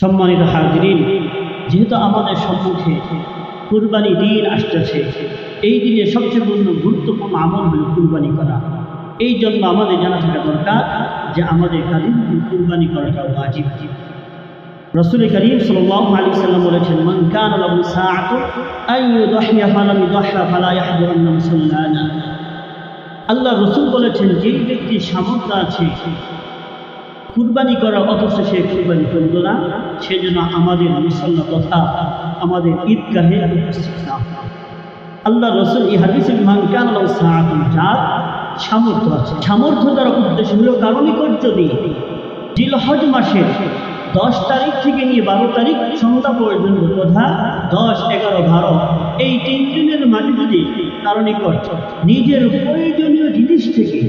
সম্মানিত হাজিরিন, যেহেতু আমাদের সম্মুখে কুরবানি দিন আসতেছে, এই দিনে সবচেয়ে পূর্ণ গুরুত্বপূর্ণ আমল হল কুরবানি করা। এই জন্য আমাদের জানা থাকা দরকার যে আমাদের কাদিন কুরবানি করাটা ওয়াজিব। রসুল করিম সাল্লাম বলেছেন আল্লাহ রসুল বলেছেন যে ব্যক্তির সামর্থ্য আছে কুরবানি করা অথচ সে কুরবানি করল না সে যেন আমাদের মুসল্লা তথা আমাদের ঈদগাহে উপস্থিত না। আল্লাহ রসুল এই হাদিসের মানকান যার সামর্থ্য আছে সামর্থ্য দ্বারা উদ্দেশ্য হলো কারণিকর যদি জিলহজ মাসের দশ তারিখ থেকে নিয়ে বারো তারিখ সন্ধ্যা পর্যন্ত তথা দশ, এগারো, বারো, এই তিন দিনের মাঝে যদি কারণিকর নিজের প্রয়োজনীয় জিনিস থেকে,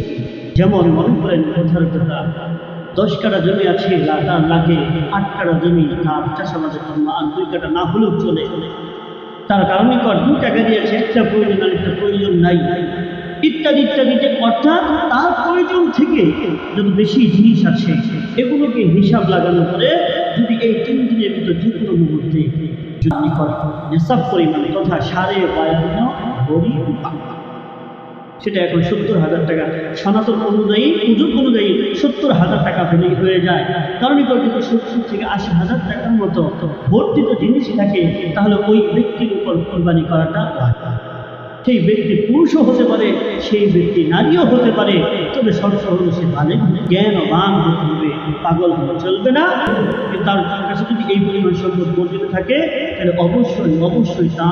যেমন মনে করেন কথার কথা দশ কাটা জমি আছে তার লাগে আট কাটা জমি, তার চাষাবাদের জন্য আর দুই কাটা না হলেও চলে। তার কারণে কর? দু টাকা দিয়েছে একটা প্রয়োজন আর একটা প্রয়োজন নাই। ইত্যাদি ইত্যাদি যে অর্থাৎ তার প্রয়োজন থেকে যত বেশি জিনিস আছে, এগুলোকে হিসাব লাগানো করে যদি এই তিন দিনের ভিতর যে কোনো মুহূর্তে যদি করে নেশাব পরিমাণ তথা সারে বায়ান্ন বড়ি পাক সেটা এখন সত্তর হাজার টাকা। সনাতন অনুযায়ী পুজো অনুযায়ী সত্তর হাজার টাকা হলেই হয়ে যায়। কারণ যদি সত্তর থেকে আশি হাজার টাকার মতো বর্ধিত জিনিস থাকে, তাহলে ওই ব্যক্তির উপর কোরবানি করাটা। সেই ব্যক্তি পুরুষও হতে পারে, সেই ব্যক্তি নারীও হতে পারে, তবে হলো সে বালে জ্ঞানবান হতে হবে। পাগল চলবে না। তার এই পরিমাণ সম্পদ বর্ধিত থাকে, তাহলে অবশ্যই অবশ্যই তা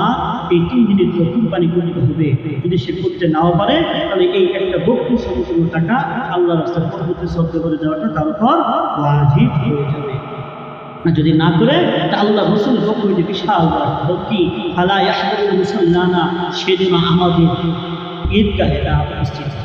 এই তিন দিনের পর কুরবানি করতে হবে, যদি সে করতে নাও পারে, তাহলে এই একটা বক্তব্য সম্পূর্ণ টাকা আল্লাহ রাস্তার পরবর্তী শব্দ করে দেওয়াটা তার উপর হয়ে যাবে যদি না করে, তা আল্লাহ রসুল হইতে বিশাল ভক্তি, ফালা ইয়াহদুল মুসাল্লানা, সেদিন আমাদের ঈদগাহে তা উপস্থিত।